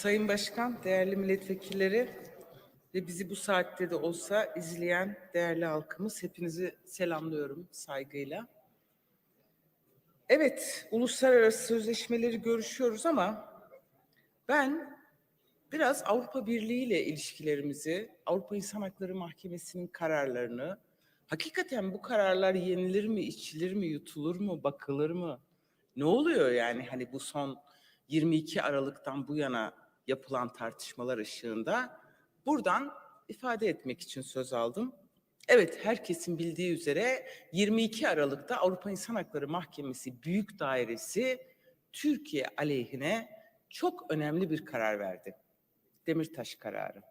Sayın Başkan, değerli milletvekilleri ve bizi bu saatte de olsa izleyen değerli halkımız hepinizi selamlıyorum saygıyla. Evet, uluslararası sözleşmeleri görüşüyoruz ama ben biraz Avrupa Birliği ile ilişkilerimizi, Avrupa İnsan Hakları Mahkemesi'nin kararlarını, hakikaten bu kararlar yenilir mi, içilir mi, yutulur mu, bakılır mı? Ne oluyor yani hani bu son 22 Aralık'tan bu yana yapılan tartışmalar ışığında buradan ifade etmek için söz aldım. Evet herkesin bildiği üzere 22 Aralık'ta Avrupa İnsan Hakları Mahkemesi Büyük Dairesi Türkiye aleyhine çok önemli bir karar verdi. Demirtaş kararı.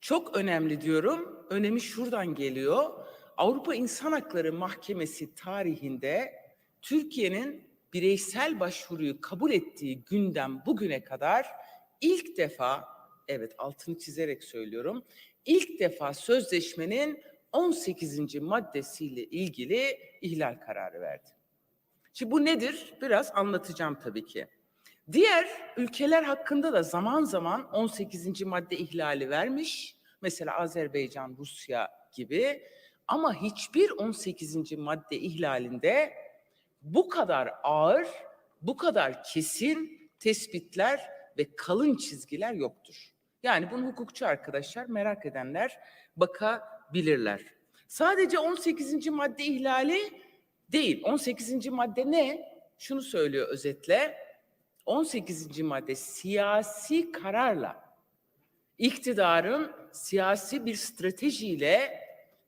Çok önemli diyorum. Önemi şuradan geliyor. Avrupa İnsan Hakları Mahkemesi tarihinde Türkiye'nin bireysel başvuruyu kabul ettiği günden bugüne kadar ilk defa, evet altını çizerek söylüyorum, ilk defa sözleşmenin 18. maddesiyle ilgili ihlal kararı verdi. Şimdi bu nedir? Biraz anlatacağım tabii ki. Diğer ülkeler hakkında da zaman zaman 18. madde ihlali vermiş. Mesela Azerbaycan, Rusya gibi. Ama hiçbir 18. madde ihlalinde bu kadar ağır, bu kadar kesin tespitler ve kalın çizgiler yoktur. Yani bunu hukukçu arkadaşlar merak edenler bakabilirler. Sadece 18. madde ihlali değil. 18. madde ne? Şunu söylüyor özetle. 18. madde siyasi kararla iktidarın siyasi bir stratejiyle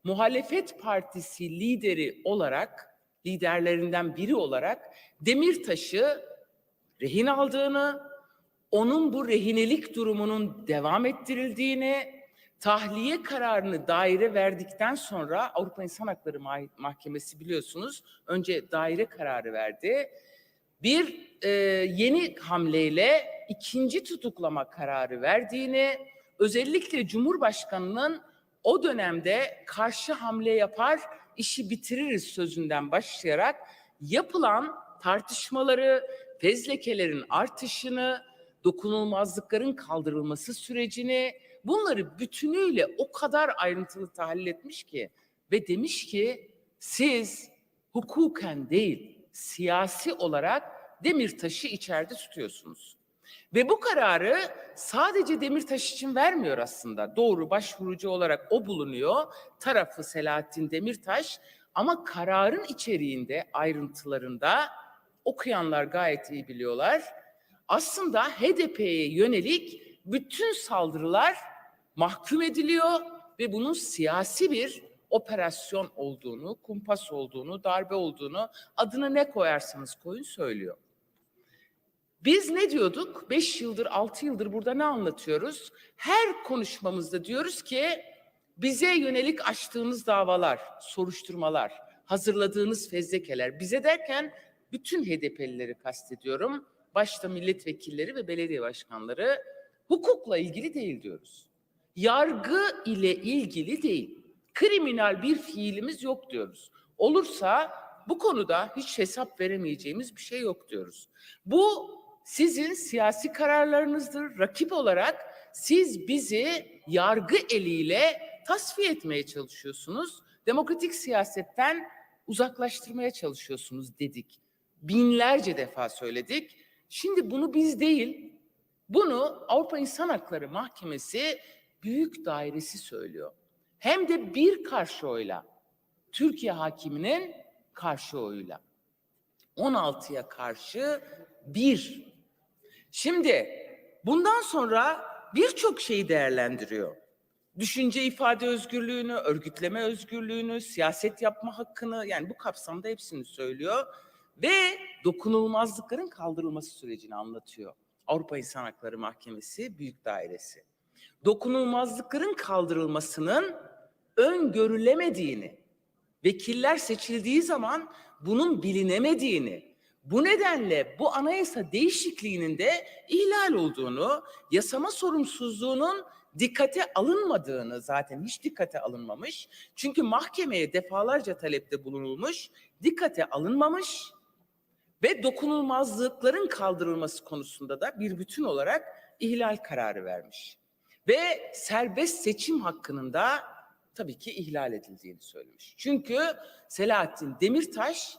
muhalefet partisi lideri olarak liderlerinden biri olarak Demirtaş'ı rehin aldığını, onun bu rehinelik durumunun devam ettirildiğini, tahliye kararını daire verdikten sonra Avrupa İnsan Hakları Mahkemesi biliyorsunuz önce daire kararı verdi. Bir e, yeni hamleyle ikinci tutuklama kararı verdiğini, özellikle Cumhurbaşkanı'nın o dönemde karşı hamle yapar, işi bitiririz sözünden başlayarak yapılan tartışmaları, fezlekelerin artışını, dokunulmazlıkların kaldırılması sürecini bunları bütünüyle o kadar ayrıntılı tahlil etmiş ki ve demiş ki siz hukuken değil siyasi olarak Demirtaş'ı içeride tutuyorsunuz. Ve bu kararı sadece Demirtaş için vermiyor aslında. Doğru başvurucu olarak o bulunuyor. Tarafı Selahattin Demirtaş ama kararın içeriğinde, ayrıntılarında okuyanlar gayet iyi biliyorlar. Aslında HDP'ye yönelik bütün saldırılar mahkum ediliyor ve bunun siyasi bir operasyon olduğunu, kumpas olduğunu, darbe olduğunu adını ne koyarsanız koyun söylüyor. Biz ne diyorduk? Beş yıldır, altı yıldır burada ne anlatıyoruz? Her konuşmamızda diyoruz ki bize yönelik açtığınız davalar, soruşturmalar, hazırladığınız fezlekeler, bize derken bütün HDP'lileri kastediyorum. Başta milletvekilleri ve belediye başkanları hukukla ilgili değil diyoruz. Yargı ile ilgili değil. Kriminal bir fiilimiz yok diyoruz. Olursa bu konuda hiç hesap veremeyeceğimiz bir şey yok diyoruz. Bu sizin siyasi kararlarınızdır. Rakip olarak siz bizi yargı eliyle tasfiye etmeye çalışıyorsunuz. Demokratik siyasetten uzaklaştırmaya çalışıyorsunuz dedik. Binlerce defa söyledik. Şimdi bunu biz değil, bunu Avrupa İnsan Hakları Mahkemesi Büyük Dairesi söylüyor. Hem de bir karşı oyla. Türkiye hakiminin karşı oyuyla. 16'ya karşı bir. Şimdi bundan sonra birçok şeyi değerlendiriyor. Düşünce ifade özgürlüğünü, örgütleme özgürlüğünü, siyaset yapma hakkını yani bu kapsamda hepsini söylüyor ve dokunulmazlıkların kaldırılması sürecini anlatıyor. Avrupa İnsan Hakları Mahkemesi Büyük Dairesi. Dokunulmazlıkların kaldırılmasının öngörülemediğini, vekiller seçildiği zaman bunun bilinemediğini, bu nedenle bu anayasa değişikliğinin de ihlal olduğunu, yasama sorumsuzluğunun dikkate alınmadığını zaten hiç dikkate alınmamış. Çünkü mahkemeye defalarca talepte bulunulmuş, dikkate alınmamış ve dokunulmazlıkların kaldırılması konusunda da bir bütün olarak ihlal kararı vermiş. Ve serbest seçim hakkının da tabii ki ihlal edildiğini söylemiş. Çünkü Selahattin Demirtaş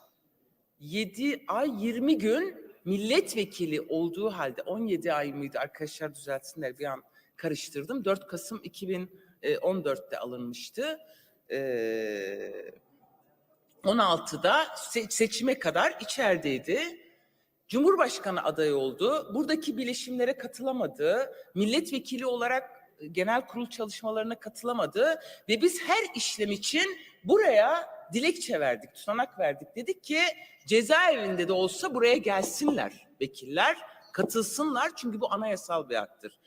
7 ay 20 gün milletvekili olduğu halde 17 ay mıydı arkadaşlar düzeltsinler bir an karıştırdım. 4 Kasım 2014'te alınmıştı. Ee, 16'da se- seçime kadar içerideydi. Cumhurbaşkanı adayı oldu. Buradaki bileşimlere katılamadı. Milletvekili olarak e, genel kurul çalışmalarına katılamadı ve biz her işlem için buraya dilekçe verdik, tutanak verdik. Dedik ki cezaevinde de olsa buraya gelsinler vekiller, katılsınlar çünkü bu anayasal bir haktır.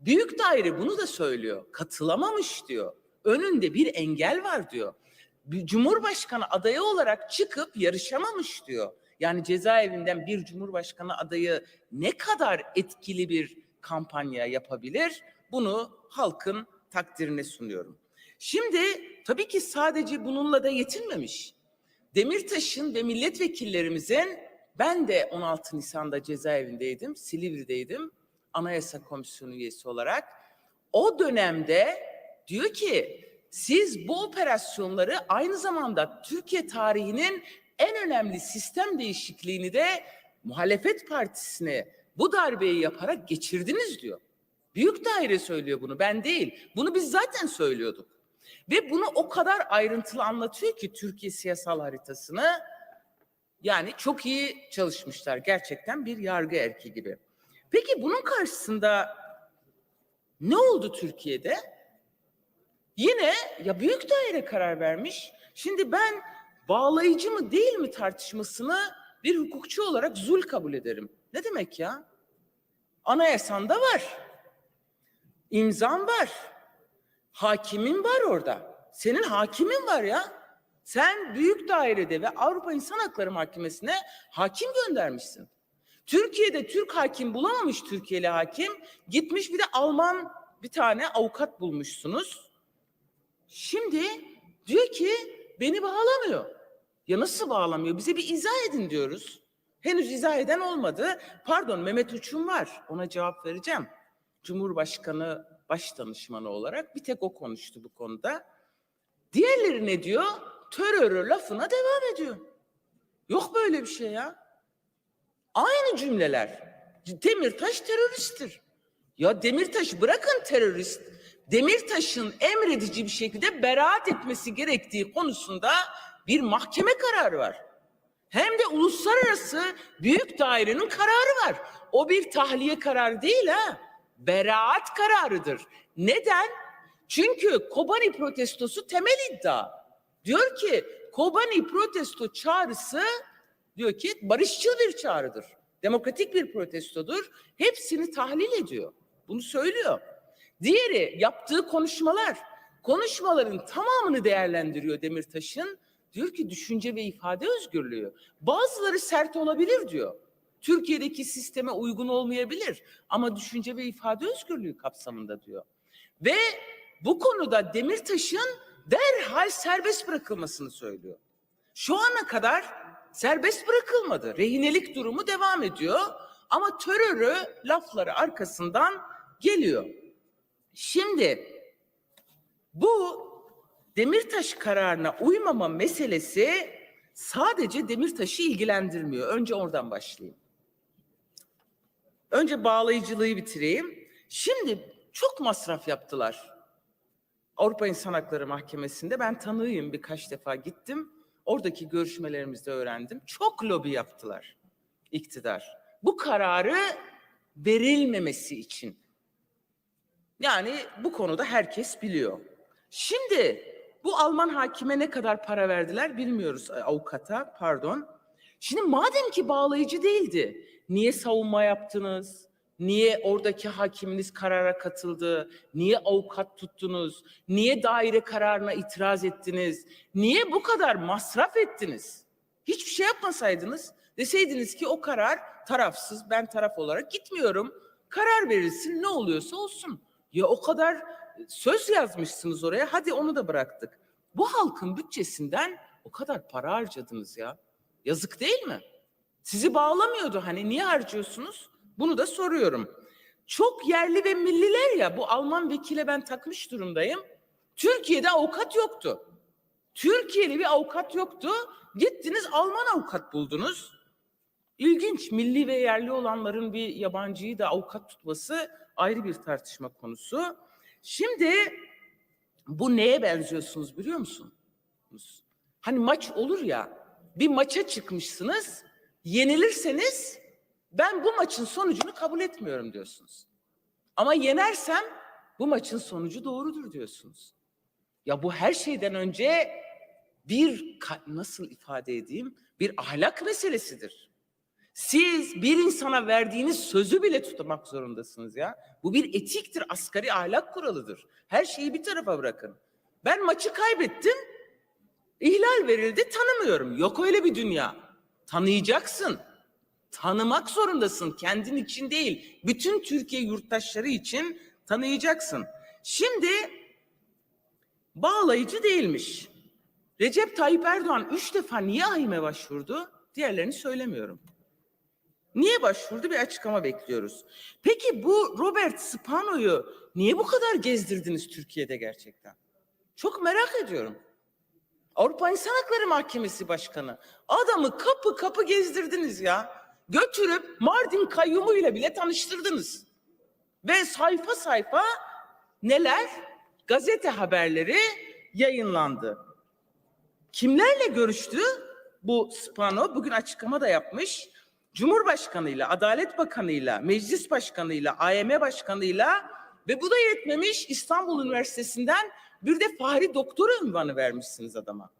Büyük daire bunu da söylüyor. Katılamamış diyor. Önünde bir engel var diyor. Bir Cumhurbaşkanı adayı olarak çıkıp yarışamamış diyor. Yani cezaevinden bir cumhurbaşkanı adayı ne kadar etkili bir kampanya yapabilir? Bunu halkın takdirine sunuyorum. Şimdi tabii ki sadece bununla da yetinmemiş. Demirtaş'ın ve milletvekillerimizin ben de 16 Nisan'da cezaevindeydim, Silivri'deydim. Anayasa Komisyonu üyesi olarak. O dönemde diyor ki siz bu operasyonları aynı zamanda Türkiye tarihinin en önemli sistem değişikliğini de muhalefet partisine bu darbeyi yaparak geçirdiniz diyor. Büyük daire söylüyor bunu ben değil. Bunu biz zaten söylüyorduk. Ve bunu o kadar ayrıntılı anlatıyor ki Türkiye siyasal haritasını yani çok iyi çalışmışlar gerçekten bir yargı erki gibi. Peki bunun karşısında ne oldu Türkiye'de? Yine ya büyük daire karar vermiş. Şimdi ben bağlayıcı mı değil mi tartışmasını bir hukukçu olarak zul kabul ederim. Ne demek ya? Anayasanda var. İmzan var. Hakimin var orada. Senin hakimin var ya. Sen büyük dairede ve Avrupa İnsan Hakları Mahkemesi'ne hakim göndermişsin. Türkiye'de Türk hakim bulamamış Türkiye'li hakim. Gitmiş bir de Alman bir tane avukat bulmuşsunuz. Şimdi diyor ki beni bağlamıyor. Ya nasıl bağlamıyor? Bize bir izah edin diyoruz. Henüz izah eden olmadı. Pardon Mehmet Uçum var. Ona cevap vereceğim. Cumhurbaşkanı baş danışmanı olarak bir tek o konuştu bu konuda. Diğerleri ne diyor? Terörü lafına devam ediyor. Yok böyle bir şey ya. Aynı cümleler. Demirtaş teröristtir. Ya Demirtaş bırakın terörist. Demirtaş'ın emredici bir şekilde beraat etmesi gerektiği konusunda bir mahkeme kararı var. Hem de uluslararası büyük dairenin kararı var. O bir tahliye kararı değil ha. Beraat kararıdır. Neden? Çünkü Kobani protestosu temel iddia. Diyor ki Kobani protesto çağrısı diyor ki barışçıl bir çağrıdır. Demokratik bir protestodur. Hepsini tahlil ediyor. Bunu söylüyor. Diğeri yaptığı konuşmalar. Konuşmaların tamamını değerlendiriyor Demirtaş'ın. Diyor ki düşünce ve ifade özgürlüğü. Bazıları sert olabilir diyor. Türkiye'deki sisteme uygun olmayabilir ama düşünce ve ifade özgürlüğü kapsamında diyor. Ve bu konuda Demirtaş'ın derhal serbest bırakılmasını söylüyor. Şu ana kadar serbest bırakılmadı. Rehinelik durumu devam ediyor ama terörü lafları arkasından geliyor. Şimdi bu Demirtaş kararına uymama meselesi sadece Demirtaş'ı ilgilendirmiyor. Önce oradan başlayayım. Önce bağlayıcılığı bitireyim. Şimdi çok masraf yaptılar. Avrupa İnsan Hakları Mahkemesi'nde ben tanığıyım birkaç defa gittim. Oradaki görüşmelerimizde öğrendim. Çok lobi yaptılar iktidar. Bu kararı verilmemesi için. Yani bu konuda herkes biliyor. Şimdi bu Alman hakime ne kadar para verdiler bilmiyoruz avukata pardon. Şimdi madem ki bağlayıcı değildi niye savunma yaptınız? Niye oradaki hakiminiz karara katıldı? Niye avukat tuttunuz? Niye daire kararına itiraz ettiniz? Niye bu kadar masraf ettiniz? Hiçbir şey yapmasaydınız deseydiniz ki o karar tarafsız ben taraf olarak gitmiyorum. Karar verilsin ne oluyorsa olsun. Ya o kadar söz yazmışsınız oraya hadi onu da bıraktık. Bu halkın bütçesinden o kadar para harcadınız ya. Yazık değil mi? Sizi bağlamıyordu hani niye harcıyorsunuz? Bunu da soruyorum. çok yerli ve milliler ya bu Alman vekile ben takmış durumdayım. Türkiye'de avukat yoktu. Türkiye'li bir avukat yoktu. Gittiniz Alman avukat buldunuz. İlginç. Milli ve yerli olanların bir yabancıyı da avukat tutması ayrı bir tartışma konusu. Şimdi bu neye benziyorsunuz biliyor musunuz? Hani maç olur ya, bir maça çıkmışsınız, yenilirseniz ben bu maçın sonucunu kabul etmiyorum diyorsunuz. Ama yenersem bu maçın sonucu doğrudur diyorsunuz. Ya bu her şeyden önce bir nasıl ifade edeyim? Bir ahlak meselesidir. Siz bir insana verdiğiniz sözü bile tutmak zorundasınız ya. Bu bir etiktir, asgari ahlak kuralıdır. Her şeyi bir tarafa bırakın. Ben maçı kaybettim, ihlal verildi, tanımıyorum. Yok öyle bir dünya. Tanıyacaksın. Tanımak zorundasın, kendin için değil. Bütün Türkiye yurttaşları için tanıyacaksın. Şimdi bağlayıcı değilmiş. Recep Tayyip Erdoğan üç defa niye AİM'e başvurdu? Diğerlerini söylemiyorum. Niye başvurdu bir açıklama bekliyoruz. Peki bu Robert Spano'yu niye bu kadar gezdirdiniz Türkiye'de gerçekten? Çok merak ediyorum. Avrupa İnsan Hakları Mahkemesi Başkanı. Adamı kapı kapı gezdirdiniz ya. Götürüp Mardin kayyumu ile bile tanıştırdınız. Ve sayfa sayfa neler? Gazete haberleri yayınlandı. Kimlerle görüştü bu Spano? Bugün açıklama da yapmış. Cumhurbaşkanıyla, Adalet Bakanıyla, Meclis Başkanıyla, AYM Başkanıyla ve bu da yetmemiş İstanbul Üniversitesi'nden bir de Fahri Doktor ünvanı vermişsiniz adama.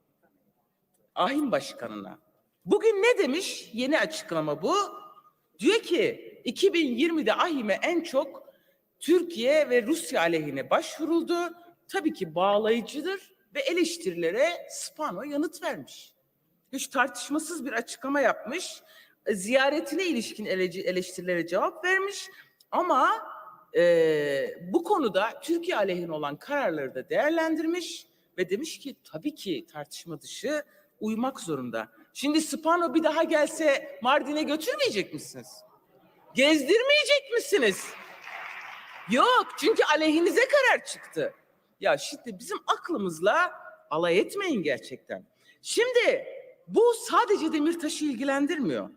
Ahim Başkanı'na. Bugün ne demiş? Yeni açıklama bu. Diyor ki 2020'de AHİM'e en çok Türkiye ve Rusya aleyhine başvuruldu. Tabii ki bağlayıcıdır ve eleştirilere Spano yanıt vermiş. Hiç tartışmasız bir açıklama yapmış. Ziyaretine ilişkin ele- eleştirilere cevap vermiş. Ama e, bu konuda Türkiye aleyhine olan kararları da değerlendirmiş ve demiş ki tabii ki tartışma dışı uymak zorunda. Şimdi Spano bir daha gelse Mardin'e götürmeyecek misiniz? Gezdirmeyecek misiniz? Yok çünkü aleyhinize karar çıktı. Ya şimdi bizim aklımızla alay etmeyin gerçekten. Şimdi bu sadece Demirtaş'ı ilgilendirmiyor.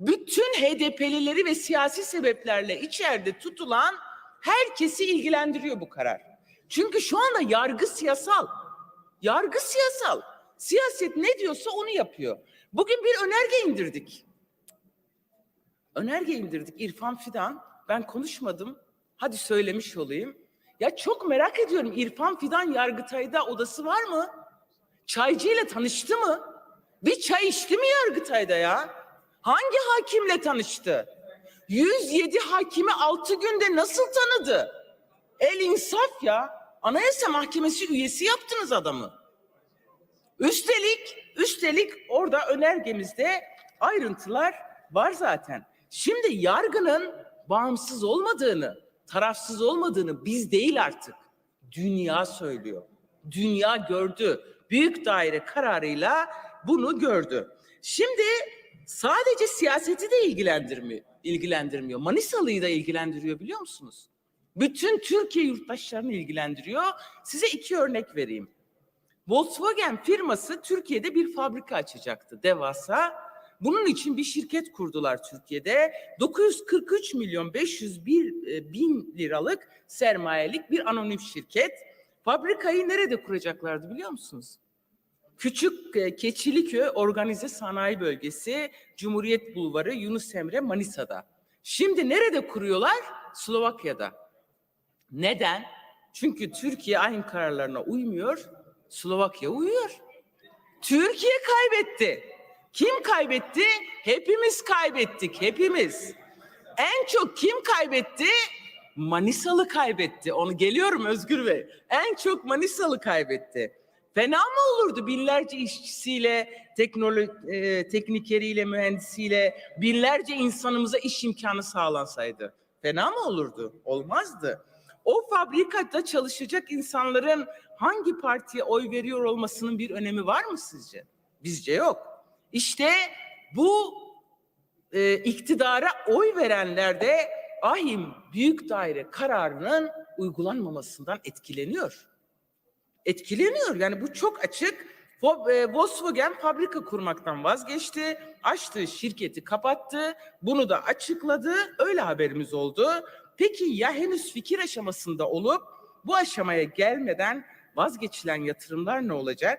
Bütün HDP'lileri ve siyasi sebeplerle içeride tutulan herkesi ilgilendiriyor bu karar. Çünkü şu anda yargı siyasal. Yargı siyasal. Siyaset ne diyorsa onu yapıyor. Bugün bir önerge indirdik. Önerge indirdik İrfan Fidan. Ben konuşmadım. Hadi söylemiş olayım. Ya çok merak ediyorum İrfan Fidan Yargıtay'da odası var mı? Çaycı ile tanıştı mı? Bir çay içti mi Yargıtay'da ya? Hangi hakimle tanıştı? 107 hakimi 6 günde nasıl tanıdı? El insaf ya. Anayasa Mahkemesi üyesi yaptınız adamı. Üstelik, üstelik orada önergemizde ayrıntılar var zaten. Şimdi yargının bağımsız olmadığını, tarafsız olmadığını biz değil artık. Dünya söylüyor. Dünya gördü. Büyük daire kararıyla bunu gördü. Şimdi sadece siyaseti de ilgilendirmiyor. ilgilendirmiyor. Manisalı'yı da ilgilendiriyor biliyor musunuz? Bütün Türkiye yurttaşlarını ilgilendiriyor. Size iki örnek vereyim. Volkswagen firması Türkiye'de bir fabrika açacaktı devasa. Bunun için bir şirket kurdular Türkiye'de. 943 milyon 501 e, bin liralık sermayelik bir anonim şirket. Fabrikayı nerede kuracaklardı biliyor musunuz? Küçük e, Keçiliköy Organize Sanayi Bölgesi, Cumhuriyet Bulvarı, Yunus Emre, Manisa'da. Şimdi nerede kuruyorlar? Slovakya'da. Neden? Çünkü Türkiye aynı kararlarına uymuyor, Slovakya uyuyor. Türkiye kaybetti. Kim kaybetti? Hepimiz kaybettik, hepimiz. En çok kim kaybetti? Manisalı kaybetti. Onu geliyorum Özgür Bey. En çok Manisalı kaybetti. Fena mı olurdu binlerce işçisiyle, teknoloji, e, teknikeriyle, mühendisiyle binlerce insanımıza iş imkanı sağlansaydı? Fena mı olurdu? Olmazdı. O fabrikada çalışacak insanların hangi partiye oy veriyor olmasının bir önemi var mı sizce? Bizce yok. İşte bu e, iktidara oy verenler de ahim büyük daire kararının uygulanmamasından etkileniyor. Etkileniyor. Yani bu çok açık. E, Volkswagen fabrika kurmaktan vazgeçti. Açtığı şirketi kapattı. Bunu da açıkladı. Öyle haberimiz oldu. Peki ya henüz fikir aşamasında olup bu aşamaya gelmeden vazgeçilen yatırımlar ne olacak?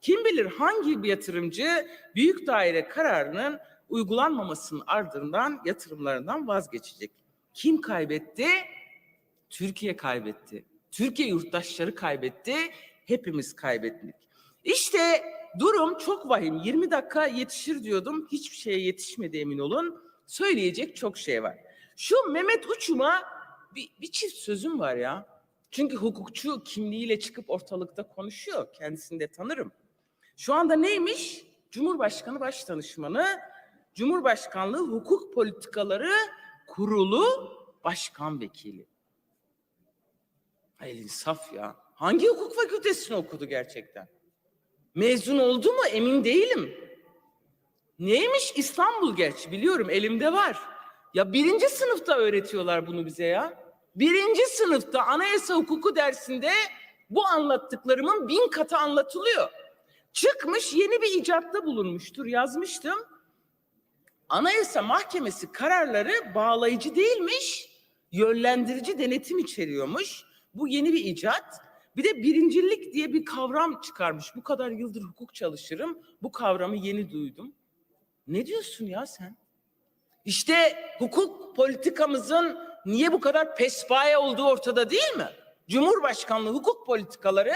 Kim bilir hangi bir yatırımcı büyük daire kararının uygulanmamasının ardından yatırımlarından vazgeçecek? Kim kaybetti? Türkiye kaybetti. Türkiye yurttaşları kaybetti. Hepimiz kaybettik. İşte durum çok vahim. 20 dakika yetişir diyordum. Hiçbir şeye yetişmedi emin olun. Söyleyecek çok şey var. Şu Mehmet Uçum'a bir, bir çift sözüm var ya. Çünkü hukukçu kimliğiyle çıkıp ortalıkta konuşuyor. Kendisini de tanırım. Şu anda neymiş? Cumhurbaşkanı Başdanışmanı, Cumhurbaşkanlığı Hukuk Politikaları Kurulu Başkan Vekili. Ay insaf ya. Hangi hukuk fakültesini okudu gerçekten? Mezun oldu mu emin değilim. Neymiş İstanbul gerçi biliyorum elimde var. Ya birinci sınıfta öğretiyorlar bunu bize ya. Birinci sınıfta anayasa hukuku dersinde bu anlattıklarımın bin katı anlatılıyor. Çıkmış yeni bir icatta bulunmuştur yazmıştım. Anayasa Mahkemesi kararları bağlayıcı değilmiş, yönlendirici denetim içeriyormuş. Bu yeni bir icat. Bir de birincilik diye bir kavram çıkarmış. Bu kadar yıldır hukuk çalışırım. Bu kavramı yeni duydum. Ne diyorsun ya sen? İşte hukuk politikamızın niye bu kadar pespaye olduğu ortada değil mi? Cumhurbaşkanlığı hukuk politikaları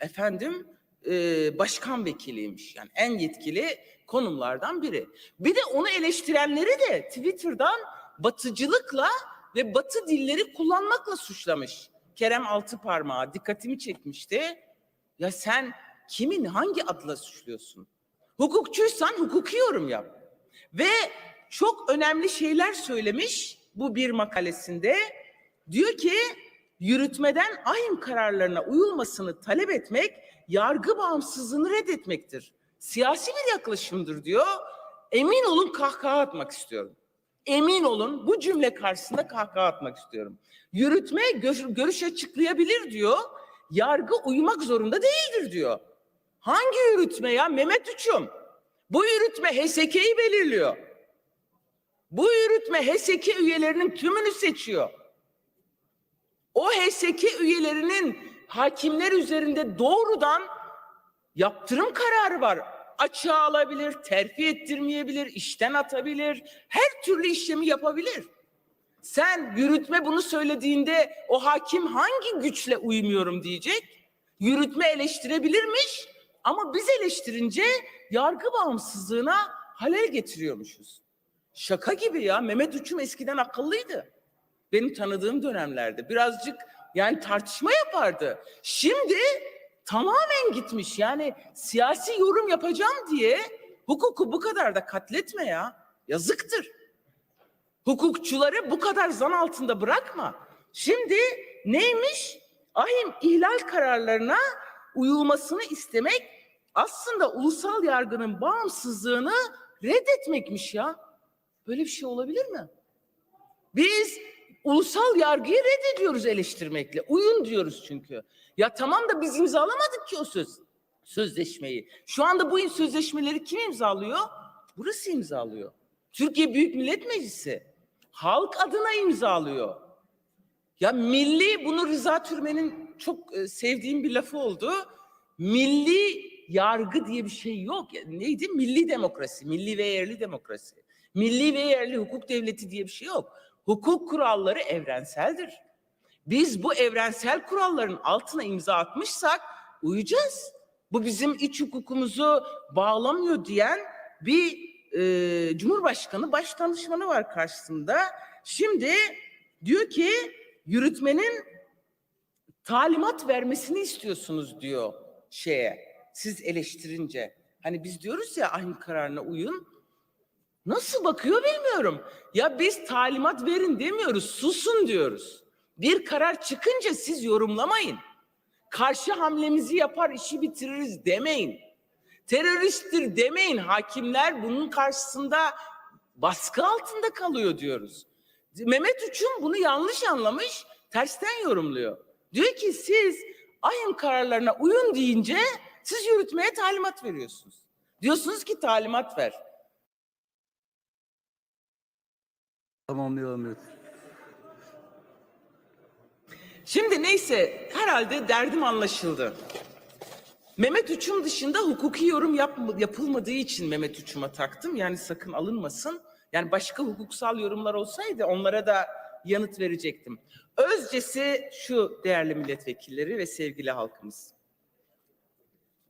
efendim e, başkan vekiliymiş. Yani en yetkili konumlardan biri. Bir de onu eleştirenleri de Twitter'dan batıcılıkla ve batı dilleri kullanmakla suçlamış. Kerem Altıparmağı dikkatimi çekmişti. Ya sen kimin hangi adla suçluyorsun? Hukukçuysan hukuki yorum yap. Ve çok önemli şeyler söylemiş bu bir makalesinde. Diyor ki yürütmeden ahim kararlarına uyulmasını talep etmek yargı bağımsızlığını reddetmektir. Siyasi bir yaklaşımdır diyor. Emin olun kahkaha atmak istiyorum. Emin olun bu cümle karşısında kahkaha atmak istiyorum. Yürütme gö- görüş açıklayabilir diyor. Yargı uymak zorunda değildir diyor. Hangi yürütme ya Mehmet Uçum? Bu yürütme HSK'yi belirliyor. Bu yürütme HSK üyelerinin tümünü seçiyor. O HSK üyelerinin hakimler üzerinde doğrudan yaptırım kararı var. Açığa alabilir, terfi ettirmeyebilir, işten atabilir, her türlü işlemi yapabilir. Sen yürütme bunu söylediğinde o hakim hangi güçle uymuyorum diyecek? Yürütme eleştirebilirmiş ama biz eleştirince yargı bağımsızlığına halel getiriyormuşuz. Şaka gibi ya. Mehmet Uçum eskiden akıllıydı. Benim tanıdığım dönemlerde birazcık yani tartışma yapardı. Şimdi tamamen gitmiş. Yani siyasi yorum yapacağım diye hukuku bu kadar da katletme ya. Yazıktır. Hukukçuları bu kadar zan altında bırakma. Şimdi neymiş? Ahim ihlal kararlarına uyulmasını istemek aslında ulusal yargının bağımsızlığını reddetmekmiş ya. Böyle bir şey olabilir mi? Biz ulusal yargıyı reddediyoruz eleştirmekle. Uyun diyoruz çünkü. Ya tamam da biz imzalamadık ki o söz sözleşmeyi. Şu anda bu sözleşmeleri kim imzalıyor? Burası imzalıyor. Türkiye Büyük Millet Meclisi. Halk adına imzalıyor. Ya milli bunu Rıza Türmen'in çok e, sevdiğim bir lafı oldu. Milli yargı diye bir şey yok. Neydi? Milli demokrasi, milli ve yerli demokrasi. Milli ve yerli hukuk devleti diye bir şey yok. Hukuk kuralları evrenseldir. Biz bu evrensel kuralların altına imza atmışsak uyacağız. Bu bizim iç hukukumuzu bağlamıyor diyen bir e, Cumhurbaşkanı başdanışmanı var karşısında. Şimdi diyor ki yürütmenin talimat vermesini istiyorsunuz diyor şeye. Siz eleştirince. Hani biz diyoruz ya ahim kararına uyun. Nasıl bakıyor bilmiyorum. Ya biz talimat verin demiyoruz, susun diyoruz. Bir karar çıkınca siz yorumlamayın. Karşı hamlemizi yapar, işi bitiririz demeyin. Teröristtir demeyin. Hakimler bunun karşısında baskı altında kalıyor diyoruz. Mehmet Uçum bunu yanlış anlamış, tersten yorumluyor. Diyor ki siz ahim kararlarına uyun deyince siz yürütmeye talimat veriyorsunuz. Diyorsunuz ki talimat ver. Tamamlayalım lütfen. Şimdi neyse herhalde derdim anlaşıldı. Mehmet Uçum dışında hukuki yorum yap- yapılmadığı için Mehmet Uçum'a taktım. Yani sakın alınmasın. Yani başka hukuksal yorumlar olsaydı onlara da yanıt verecektim. Özcesi şu değerli milletvekilleri ve sevgili halkımız.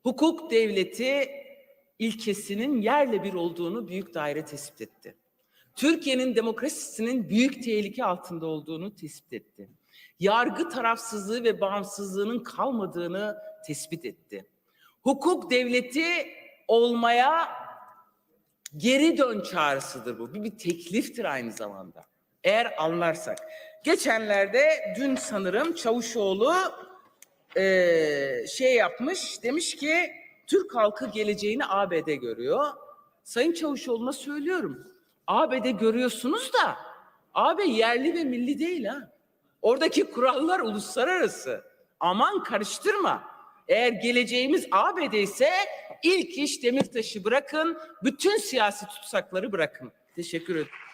Hukuk devleti ilkesinin yerle bir olduğunu büyük daire tespit etti. Türkiye'nin demokrasisinin büyük tehlike altında olduğunu tespit etti. Yargı tarafsızlığı ve bağımsızlığının kalmadığını tespit etti. Hukuk devleti olmaya geri dön çağrısıdır bu. Bir, bir tekliftir aynı zamanda. Eğer anlarsak. Geçenlerde dün sanırım Çavuşoğlu eee, şey yapmış demiş ki Türk halkı geleceğini ABD görüyor. Sayın Çavuşoğlu'na söylüyorum. ABD görüyorsunuz da AB yerli ve milli değil ha. Oradaki kurallar uluslararası. Aman karıştırma. Eğer geleceğimiz ABD ise ilk iş Demirtaş'ı bırakın, bütün siyasi tutsakları bırakın. Teşekkür ederim.